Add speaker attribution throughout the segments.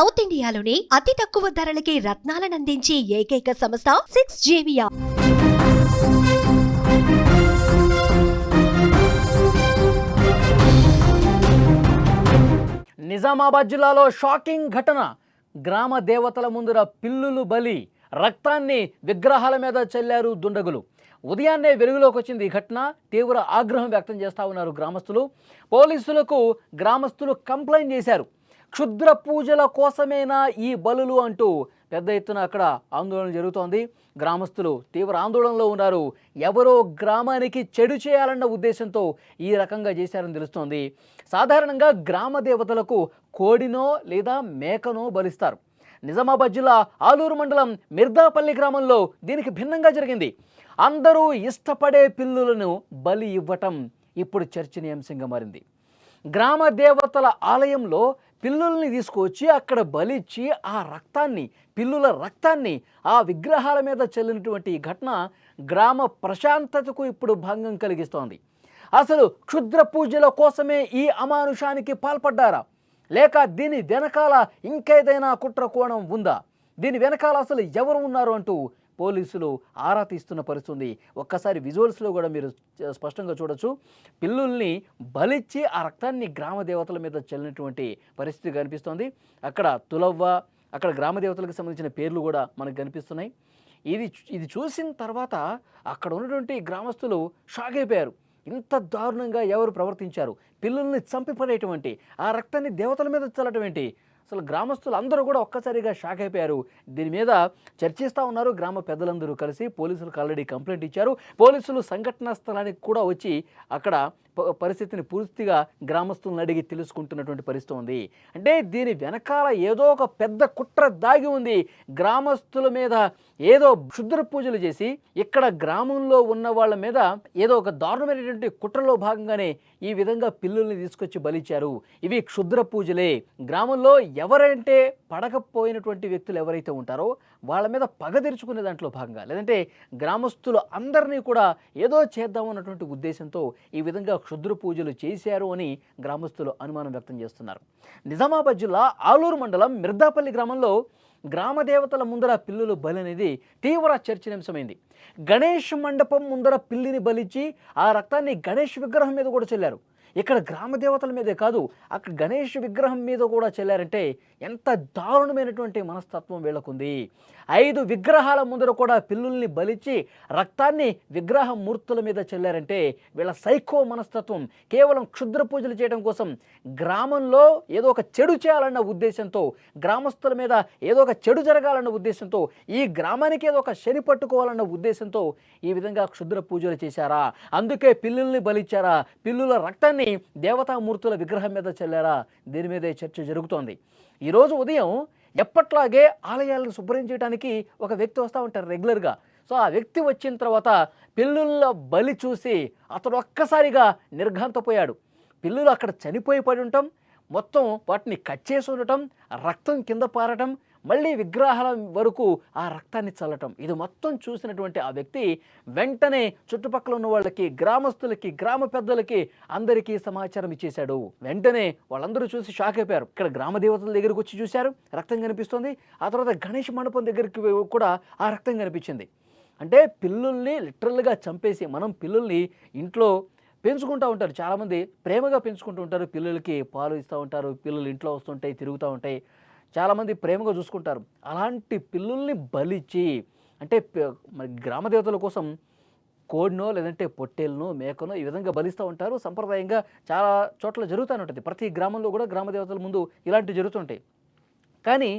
Speaker 1: South ఇండియాలోని అతి తక్కువ ధరలకి రత్నాలనందించే ఏకైక సంస్థ సిక్స్ జేవియా
Speaker 2: నిజామాబాద్ జిల్లాలో షాకింగ్ ఘటన. గ్రామ దేవతల ముందర పిల్లులు బలి రక్తాన్ని విగ్రహాల మీద చల్లారు దుండగులు. ఉదయాన్నే వెలుగులోకి వచ్చింది ఈ ఘటన. తీవ్ర ఆగ్రహం వ్యక్తం చేస్తా ఉన్నారు గ్రామస్తులు. పోలీసులకు గ్రామస్తులు కంప్లైంట్ చేశారు. క్షుద్ర పూజల కోసమేనా ఈ బలులు అంటూ పెద్ద ఎత్తున అక్కడ ఆందోళన జరుగుతోంది. గ్రామస్తులు తీవ్ర ఆందోళనలో ఉన్నారు. ఎవరో గ్రామానికి చెడు చేయాలన్న ఉద్దేశంతో ఈ రకంగా చేశారని తెలుస్తోంది. సాధారణంగా గ్రామ దేవతలకు కోడినో లేదా మేకనో బలిస్తారు. నిజామాబాద్ జిల్లా ఆలూరు మండలం మిర్దాపల్లి గ్రామంలో దీనికి భిన్నంగా జరిగింది. అందరూ ఇష్టపడే పిల్లులను బలి ఇవ్వటం ఇప్పుడు చర్చనీయాంశంగా మారింది. గ్రామ దేవతల ఆలయంలో పిల్లుల్ని తీసుకొచ్చి అక్కడ బలిచ్చి ఆ రక్తాన్ని పిల్లుల రక్తాన్ని ఆ విగ్రహాల మీద చల్లినటువంటి ఈ ఘటన గ్రామ ప్రశాంతతకు ఇప్పుడు భంగం కలిగిస్తోంది. అసలు క్షుద్ర పూజల కోసమే ఈ అమానుషానికి పాల్పడ్డారా? లేక దీని వెనకాల ఇంకేదైనా కుట్ర కోణం ఉందా? దీని వెనకాల అసలు ఎవరు ఉన్నారు అంటూ పోలీసులు ఆరా తీస్తున్న పరిస్థితి ఉంది. ఒక్కసారి విజువల్స్లో కూడా మీరు స్పష్టంగా చూడొచ్చు. పిల్లుల్ని బలిచ్చి ఆ రక్తాన్ని గ్రామ దేవతల మీద చల్లినటువంటి పరిస్థితి కనిపిస్తోంది. అక్కడ తులవ్వ అక్కడ గ్రామ దేవతలకు సంబంధించిన పేర్లు కూడా మనకు కనిపిస్తున్నాయి. ఇది ఇది చూసిన తర్వాత అక్కడ ఉన్నటువంటి గ్రామస్తులు షాక్ అయిపోయారు. ఇంత దారుణంగా ఎవరు ప్రవర్తించారు? పిల్లల్ని చంపిపడేటువంటి ఆ రక్తాన్ని దేవతల మీద చల్లటం ఏంటి అసలు గ్రామస్తులు అందరూ కూడా ఒక్కసారిగా షాక్ అయిపోయారు. దీని మీద చర్చిస్తూ ఉన్నారు గ్రామ పెద్దలందరూ కలిసి పోలీసులకు ఆల్రెడీ కంప్లైంట్ ఇచ్చారు. పోలీసులు సంఘటనా స్థలానికి కూడా వచ్చి అక్కడ పరిస్థితిని పూర్తిగా గ్రామస్తులను అడిగి తెలుసుకుంటున్నటువంటి పరిస్థితి ఉంది. అంటే దీని వెనకాల ఏదో ఒక పెద్ద కుట్ర దాగి ఉంది. గ్రామస్తుల మీద ఏదో క్షుద్ర పూజలు చేసి ఇక్కడ గ్రామంలో ఉన్న వాళ్ళ మీద ఏదో ఒక దారుణమైనటువంటి కుట్రలో భాగంగానే ఈ విధంగా పిల్లుల్ని తీసుకొచ్చి బలిచారు ఇవి క్షుద్ర పూజలే. గ్రామంలో ఎవరంటే పడకపోయినటువంటి వ్యక్తులు ఎవరైతే ఉంటారో వాళ్ళ మీద పగ తెరుచుకునే దాంట్లో భాగంగా లేదంటే గ్రామస్తులు అందరినీ కూడా ఏదో చేద్దామన్నటువంటి ఉద్దేశంతో ఈ విధంగా క్షుద్ర పూజలు చేశారు అని గ్రామస్తులు అనుమానం వ్యక్తం చేస్తున్నారు. నిజామాబాద్ జిల్లా ఆలూరు మండలం మిర్దాపల్లి గ్రామంలో గ్రామ దేవతల ముందర పిల్లులు బలి అనేది తీవ్ర చర్చనీయాంశమైంది. గణేష్ మండపం ముందర పిల్లిని బలిచ్చి ఆ రక్తాన్ని గణేష్ విగ్రహం మీద కూడా చెల్లారు. ఇక్కడ గ్రామ దేవతల మీదే కాదు అక్కడ గణేష్ విగ్రహం మీద కూడా చెల్లారంటే ఎంత దారుణమైనటువంటి మనస్తత్వం వీళ్ళకుంది. ఐదు విగ్రహాల ముందర కూడా పిల్లుల్ని బలిచ్చి రక్తాన్ని విగ్రహ మూర్తుల మీద చెల్లారంటే వీళ్ళ సైకో మనస్తత్వం. కేవలం క్షుద్ర పూజలు చేయడం కోసం గ్రామంలో ఏదో ఒక చెడు చేయాలన్న ఉద్దేశంతో గ్రామస్తుల మీద ఏదో ఒక చెడు జరగాలన్న ఉద్దేశంతో ఈ గ్రామానికి ఏదో ఒక శని పట్టుకోవాలన్న ఉద్దేశంతో ఈ విధంగా క్షుద్ర పూజలు చేశారా. అందుకే పిల్లుల్ని బలిచ్చారా. పిల్లుల రక్తాన్ని దేవతామూర్తుల విగ్రహం మీద చల్లారా? దీని మీదే చర్చ జరుగుతోంది. ఈరోజు ఉదయం ఎప్పట్లాగే ఆలయాలను శుభ్రం చేయడానికి ఒక వ్యక్తి వస్తూ ఉంటారు రెగ్యులర్గా. సో ఆ వ్యక్తి వచ్చిన తర్వాత పిల్లుల బలి చూసి అతడు ఒక్కసారిగా నిర్ఘాంతపోయాడు. పిల్లులు అక్కడ చనిపోయి పడి ఉండటం మొత్తం వాటిని కట్ చేసి ఉండటం రక్తం కింద పారటం మళ్ళీ విగ్రహాల వరకు ఆ రక్తాన్ని చల్లటం. ఇది మొత్తం చూసినటువంటి ఆ వ్యక్తి వెంటనే చుట్టుపక్కల ఉన్న వాళ్ళకి గ్రామస్తులకి గ్రామ పెద్దలకి అందరికీ సమాచారం ఇచ్చేశాడు. వెంటనే వాళ్ళందరూ చూసి షాక్ అయిపోయారు. ఇక్కడ గ్రామ దేవతల దగ్గరికి వచ్చి చూశారు. రక్తం కనిపిస్తుంది. ఆ తర్వాత గణేష్ మండపం దగ్గరికి కూడా ఆ రక్తం కనిపించింది. అంటే పిల్లుల్ని లిటరల్గా చంపేసి మనం పిల్లుల్ని ఇంట్లో పెంచుకుంటూ ఉంటారు. చాలామంది ప్రేమగా పెంచుకుంటూ ఉంటారు. పిల్లలకి పాలు ఇస్తూ ఉంటారు. పిల్లలు ఇంట్లో వస్తుంటాయి తిరుగుతూ ఉంటాయి. చాలామంది ప్రేమగా చూసుకుంటారు. అలాంటి పిల్లుల్ని బలిచ్చి అంటే మరి గ్రామ దేవతల కోసం కోడినో లేదంటే పొట్టేలునో మేకనో ఈ విధంగా బలిస్తూ ఉంటారు. సంప్రదాయంగా చాలా చోట్ల జరుగుతూనే ఉంటుంది. ప్రతి గ్రామంలో కూడా గ్రామ దేవతల ముందు ఇలాంటివి జరుగుతుంటాయి కానీ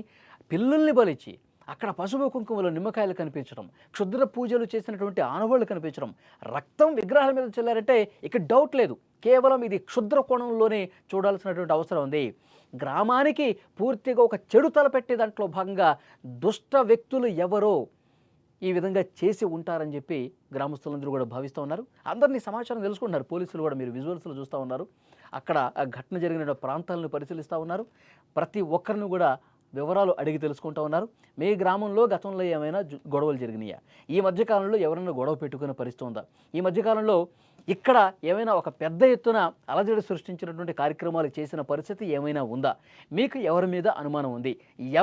Speaker 2: పిల్లుల్ని బలిచ్చి అక్కడ పసుపు కుంకుమలో నిమ్మకాయలు కనిపించడం క్షుద్ర పూజలు చేసినటువంటి ఆనవాళ్ళు కనిపించడం రక్తం విగ్రహాల మీద చెల్లారంటే ఇక డౌట్ లేదు. కేవలం ఇది క్షుద్ర కోణంలోనే చూడాల్సినటువంటి అవసరం ఉంది. గ్రామానికి పూర్తిగా ఒక చెడు తలపెట్టే దాంట్లో భాగంగా దుష్ట వ్యక్తులు ఎవరో ఈ విధంగా చేసి ఉంటారని చెప్పి గ్రామస్తులందరూ కూడా భావిస్తూ ఉన్నారు. అందరినీ సమాచారం తెలుసుకుంటున్నారు. పోలీసులు కూడా మీరు విజువల్స్లో చూస్తూ ఉన్నారు. అక్కడ ఆ ఘటన జరిగిన ప్రాంతాలను పరిశీలిస్తూ ఉన్నారు. ప్రతి ఒక్కరిని కూడా వివరాలు అడిగి తెలుసుకుంటా ఉన్నారు. మీ గ్రామంలో గతంలో ఏమైనా గొడవలు జరిగినాయా? ఈ మధ్యకాలంలో ఎవరైనా గొడవ పెట్టుకునే పరిస్థితి ఉందా? ఈ మధ్యకాలంలో ఇక్కడ ఏమైనా ఒక పెద్ద ఎత్తున అలజడి సృష్టించినటువంటి కార్యక్రమాలు చేసిన పరిస్థితి ఏమైనా ఉందా? మీకు ఎవరి మీద అనుమానం ఉంది?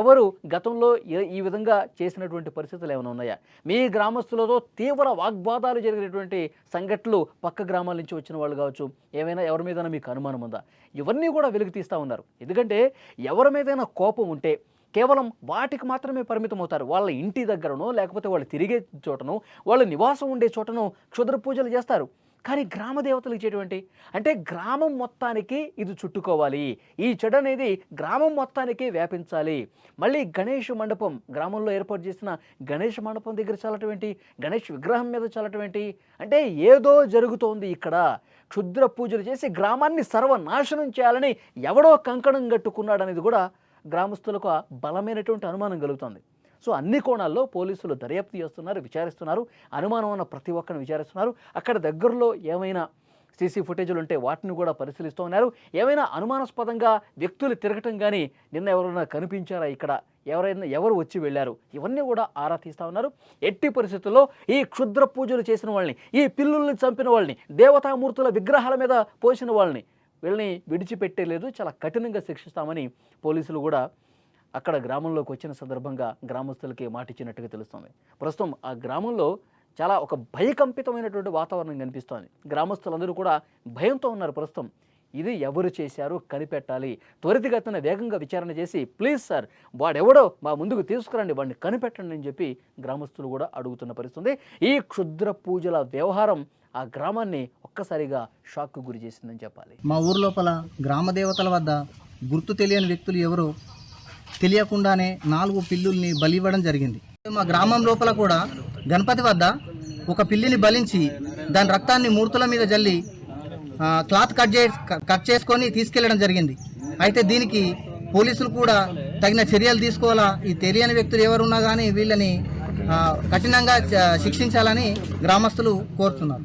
Speaker 2: ఎవరు గతంలో ఈ విధంగా చేసినటువంటి పరిస్థితులు ఏమైనా ఉన్నాయా? మీ గ్రామస్తులతో తీవ్ర వాగ్వాదాలు జరిగినటువంటి సంఘటనలు పక్క గ్రామాల నుంచి వచ్చిన వాళ్ళు కావచ్చు ఏమైనా ఎవరి మీద మీకు అనుమానం ఉందా? ఇవన్నీ కూడా వెలుగు తీస్తూ ఉన్నారు. ఎందుకంటే ఎవరి మీదైనా కోపం ఉంటే కేవలం వాటికి మాత్రమే పరిమితం అవుతారు. వాళ్ళ ఇంటి దగ్గరనో లేకపోతే వాళ్ళు తిరిగే చోటనో వాళ్ళ నివాసం ఉండే చోటనో క్షుద్ర పూజలు చేస్తారు. కానీ గ్రామ దేవతలు ఇచ్చేటువంటి అంటే గ్రామం మొత్తానికి ఇది చుట్టుకోవాలి. ఈ చెడు అనేది గ్రామం మొత్తానికి వ్యాపించాలి. మళ్ళీ గణేష్ మండపం గ్రామంలో ఏర్పాటు చేసిన గణేష్ మండపం దగ్గర చల్లటవంటి గణేష్ విగ్రహం మీద చల్లటవంటి అంటే ఏదో జరుగుతోంది ఇక్కడ. క్షుద్ర పూజలు చేసి గ్రామాన్ని సర్వనాశనం చేయాలని ఎవడో కంకణం కట్టుకున్నాడనేది కూడా గ్రామస్తులకు బలమైనటువంటి అనుమానం కలుగుతుంది. సో అన్ని కోణాల్లో పోలీసులు దర్యాప్తు చేస్తున్నారు విచారిస్తున్నారు. అనుమానం ఉన్న ప్రతి ఒక్కరిని విచారిస్తున్నారు. అక్కడ దగ్గరలో ఏమైనా సీసీ ఫుటేజీలు ఉంటే వాటిని కూడా పరిశీలిస్తూ ఉన్నారు. ఏమైనా అనుమానాస్పదంగా వ్యక్తులు తిరగటం కానీ నిన్న ఎవరైనా కనిపించారా ఇక్కడ? ఎవరైనా ఎవరు వచ్చి వెళ్ళారు? ఇవన్నీ కూడా ఆరా తీస్తూ ఉన్నారు. ఎట్టి పరిస్థితుల్లో ఈ క్షుద్ర పూజలు చేసిన వాళ్ళని ఈ పిల్లుల్ని చంపిన వాళ్ళని దేవతామూర్తుల విగ్రహాల మీద పోసిన వాళ్ళని వీళ్ళని విడిచిపెట్టేలేదు. చాలా కఠినంగా శిక్షిస్తామని పోలీసులు కూడా అక్కడ గ్రామంలోకి వచ్చిన సందర్భంగా గ్రామస్తులకి మాటిచ్చినట్టుగా తెలుస్తుంది. ప్రస్తుతం ఆ గ్రామంలో చాలా ఒక భయకంపితమైనటువంటి వాతావరణం కనిపిస్తోంది. గ్రామస్తులందరూ కూడా భయంతో ఉన్నారు. ప్రస్తుతం ఇది ఎవరు చేశారు కనిపెట్టాలి? త్వరితగతిన వేగంగా విచారణ చేసి ప్లీజ్ సార్ వాడెవడో మా ముందుకు తీసుకురండి వాడిని కనిపెట్టండి అని చెప్పి గ్రామస్తులు కూడా అడుగుతున్న పరిస్థితుంది. ఈ క్షుద్ర పూజల వ్యవహారం ఆ గ్రామాన్ని ఒక్కసారిగా షాక్కు గురి చేసిందని చెప్పాలి.
Speaker 3: మా ఊరు లోపల గ్రామ దేవతల వద్ద గుర్తు తెలియని వ్యక్తులు ఎవరు తెలియకుండానే నాలుగు పిల్లుల్ని బలివ్వడం జరిగింది. మా గ్రామం లోపల కూడా గణపతి వద్ద ఒక పిల్లిని బలించి దాని రక్తాన్ని మూర్తుల మీద జల్లి క్లాత్ కట్ చే కట్ చేసుకొని తీసుకెళ్ళడం జరిగింది. అయితే దీనికి పోలీసులు కూడా తగిన చర్యలు తీసుకోవాలా ఈ తెలియని వ్యక్తులు ఎవరున్నా కానీ వీళ్ళని కఠినంగా శిక్షించాలని గ్రామస్తులు కోరుతున్నారు.